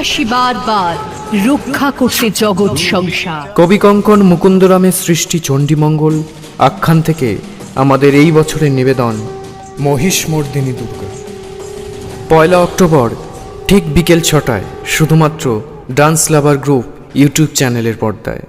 আসি বারবার রক্ষা জগৎ সংসার। কবি কঙ্কন মুকুন্দরামের সৃষ্টি চণ্ডীমঙ্গল, আখ্যান থেকে আমাদের এই বছরের নিবেদন, মহিষমর্দিনী দুর্গা। পয়লা অক্টোবর, ঠিক বিকেল ছটায়, শুধুমাত্র ডান্স লাভার গ্রুপ ইউটিউব চ্যানেলের পর্দায়।